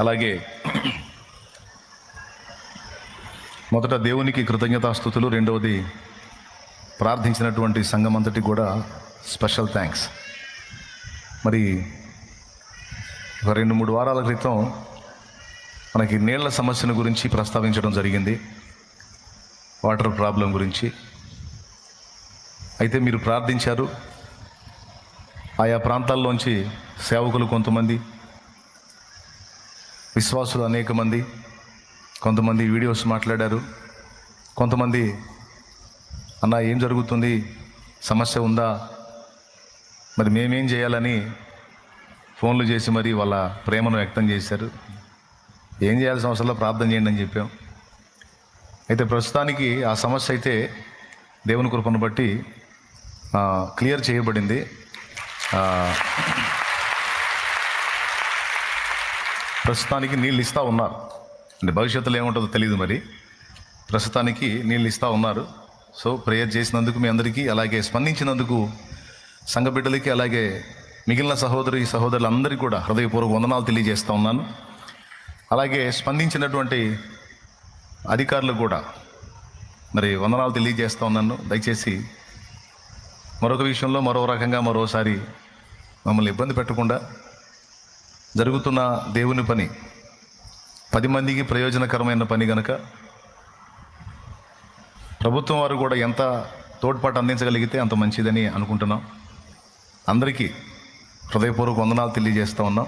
అలాగే మొదట దేవునికి కృతజ్ఞతాస్థుతులు రెండవది ప్రార్థించినటువంటి సంఘం అంతటి కూడా స్పెషల్ థ్యాంక్స్. మరి ఒక రెండు మూడు వారాల క్రితం మనకి నీళ్ళ సమస్యను గురించి ప్రస్తావించడం జరిగింది. వాటర్ ప్రాబ్లం గురించి. అయితే మీరు ప్రార్థించారు. ఆయా ప్రాంతాల్లోంచి సేవకులు కొంతమంది విశ్వాసులు అనేక మంది కొంతమంది వీడియోస్ మాట్లాడారు. కొంతమంది అన్న ఏం జరుగుతుంది? సమస్య ఉందా? మరి మేమేం చేయాలని? ఫోన్లు చేసి మరి వాళ్ళ ప్రేమను వ్యక్తం చేశారు. ఏం చేయాల్సిన అవసరంలో ప్రార్థన చేయండి అని చెప్పాం. అయితే ప్రస్తుతానికి ఆ సమస్య అయితే దేవుని కృపను బట్టి క్లియర్ చేయబడింది ఆ, ప్రస్తుతానికి నీళ్ళు ఇస్తూ ఉన్నారు. అంటే భవిష్యత్తులో ఏముంటుందో తెలియదు మరి. ప్రస్తుతానికి నీళ్ళు ఇస్తూ ఉన్నారు. సో ప్రేయర్ చేసినందుకు మీ అందరికీ అలాగే స్పందించినందుకు సంఘ బిడ్డలకి అలాగే మిగిలిన సహోదరి సహోదరులందరికీ కూడా హృదయపూర్వక వందనాలు తెలియజేస్తూ ఉన్నాను. అలాగే స్పందించినటువంటి అధికారులకు కూడా మరి వందనాలు తెలియజేస్తూ ఉన్నాను. దయచేసి మరొక విషయంలో మరో రకంగా మరోసారి మమ్మల్ని ఇబ్బంది పెట్టకుండా జరుగుతున్న దేవుని పని పది మందికి ప్రయోజనకరమైన పని గనక ప్రభుత్వం వారు కూడా ఎంత తోడ్పాటు అందించగలిగితే అంత మంచిదని అనుకుంటున్నాం. అందరికీ హృదయపూర్వక వందనాలు తెలియజేస్తూ ఉన్నాం.